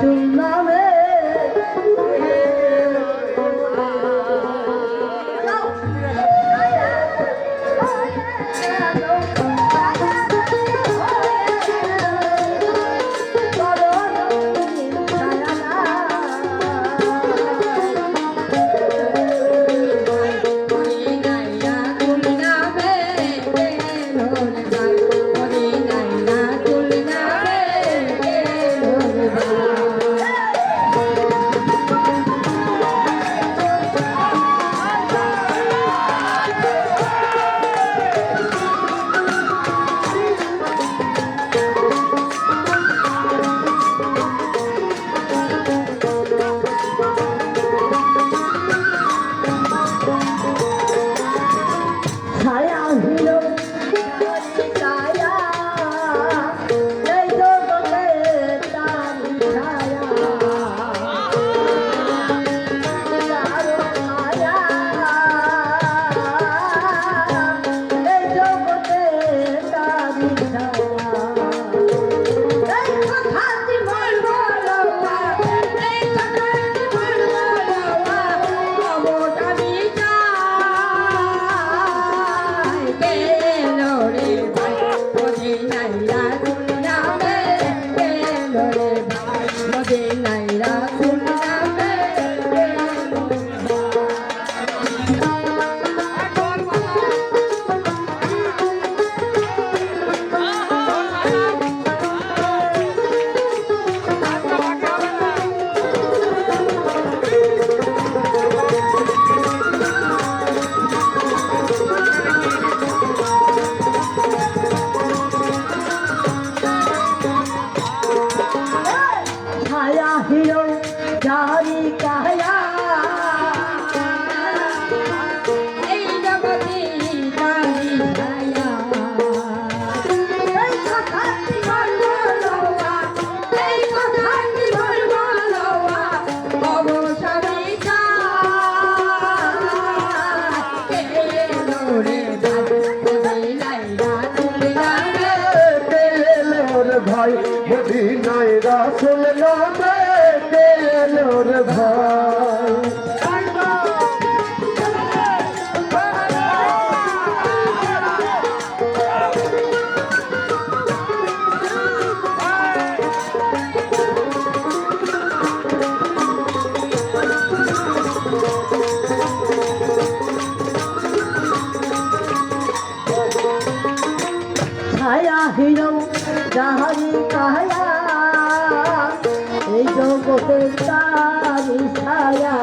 둥 Adorei. যাহারি কাহায়া এই জগতের তারি ছায়া।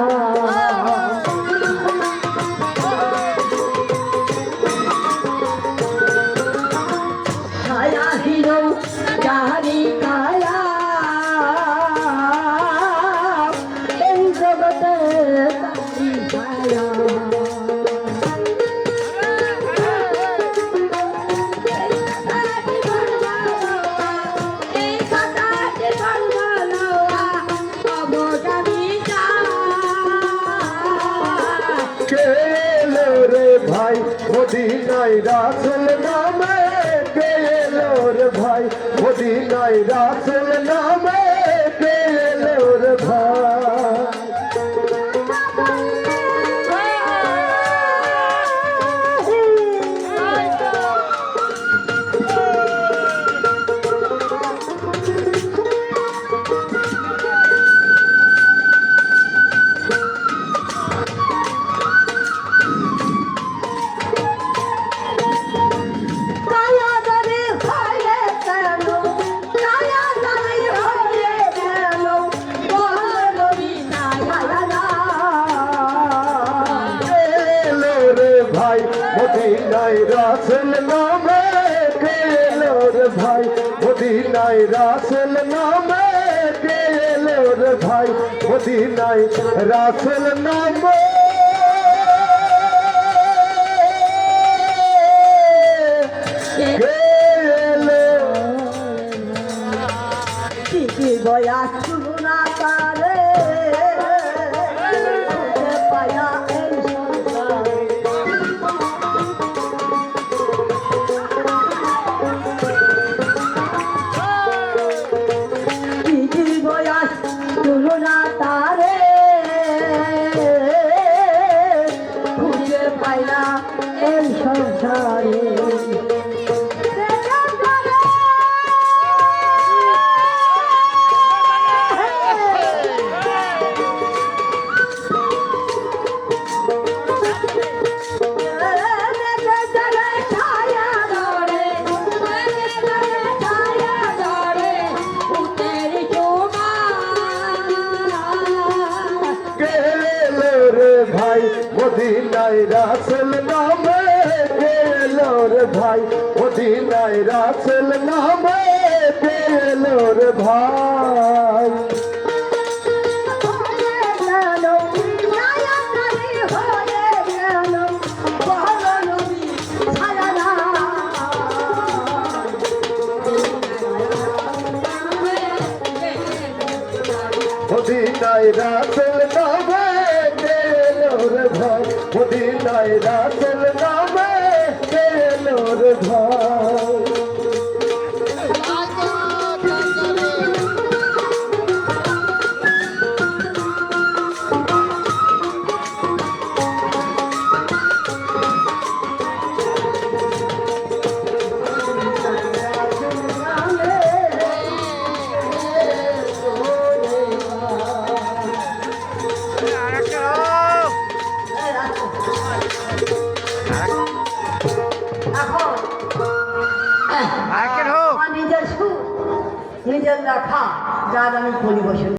মদিনায় রাসুল নামে পেয়ে লোর ভাই। মদিনায় রাসুল নামে ভাই মদিনায় রাসুল নামে গেলো রে ভাই মদিনায় রাসুল নামে গেলো রে ভাই মদিনায় রাসুল নামে। তারে খুঁজে পাই না এই সংসারে। মদিনায় রাসেল নামে গেলো রে ভাই। মদিনায় রাসেল নামে গেলো রে ভাই। মদিনায় রাসেল মদিনায় রাসেল নামে গেলো রে নিজের লেখা যার আমি পরিবেশন